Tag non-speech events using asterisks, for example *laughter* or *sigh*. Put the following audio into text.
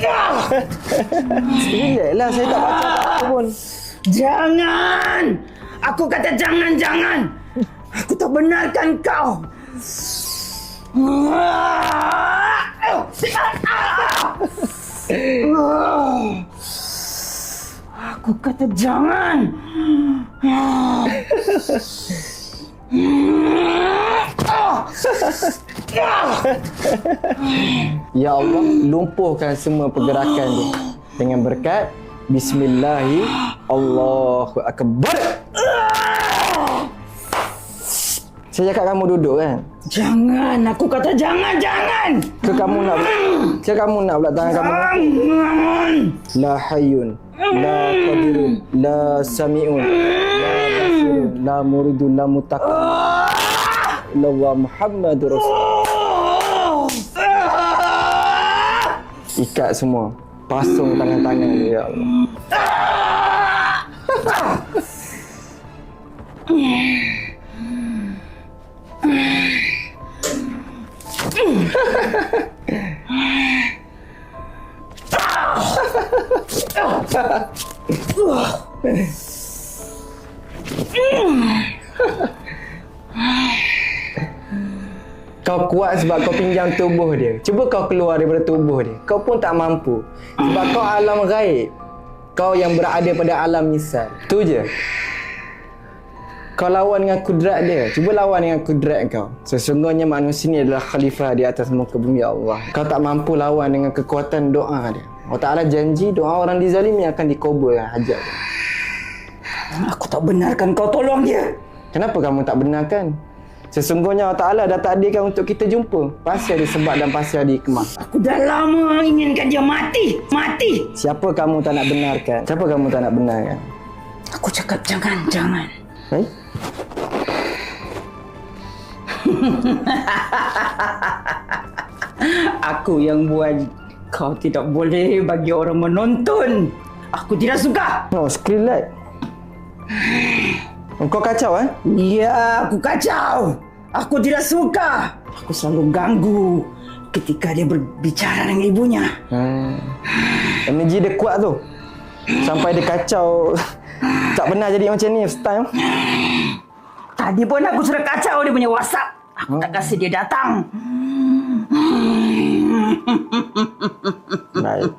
Relax lah, saya tak baca apa pun. Jangan! Aku kata jangan, jangan! Aku tak benarkan kau! Aku kata jangan! *laughs* Ya Allah, lumpuhkan semua pergerakan dia. Dengan berkat Bismillahi Allahu Akbar. Saya cakap kamu duduk kan? Jangan! Aku kata jangan, jangan! Ke kamu nak Ke kamu nak pula tangan kamu? Jangan! La hayyun La qadirun La sami'un La basirun La muridun La mutaqin Allah Muhammadur Rasul. Ikat semua. Pasung tangan-tangan dia Ya Allah. Kau *laughs* kuat sebab kau pinjam tubuh dia. Cuba kau keluar daripada tubuh dia. Kau pun tak mampu. Sebab kau alam gaib. Kau yang berada pada alam misal. Tu je. Kau lawan dengan kudrat dia. Cuba lawan dengan kudrat kau. Sesungguhnya manusia ni adalah khalifah di atas muka bumi Allah. Kau tak mampu lawan dengan kekuatan doa dia. Allah Ta'ala janji doa orang dizalimi akan dikabulkan hajat dia. Aku tak benarkan kau tolong dia! Kenapa kamu tak benarkan? Sesungguhnya Allah Ta'ala dah takdirkan untuk kita jumpa. Pasal di sebab dan pasal di kemah. Aku dah lama inginkan dia mati! Mati! Siapa kamu tak nak benarkan? Siapa kamu tak nak benarkan? Aku cakap jangan, jangan. Baik? *laughs* Aku yang buat kau tidak boleh bagi orang menonton. Aku tidak suka. No, screen light. Kau kacau eh? Ya, aku kacau. Aku tidak suka. Aku selalu ganggu ketika dia berbicara dengan ibunya. Hmm. Energi dia kuat tu. Sampai dia kacau. *laughs* tak pernah jadi macam ni style. Tadi pun aku sudah kacau dia punya WhatsApp. Aku tak kasih dia datang. Baik.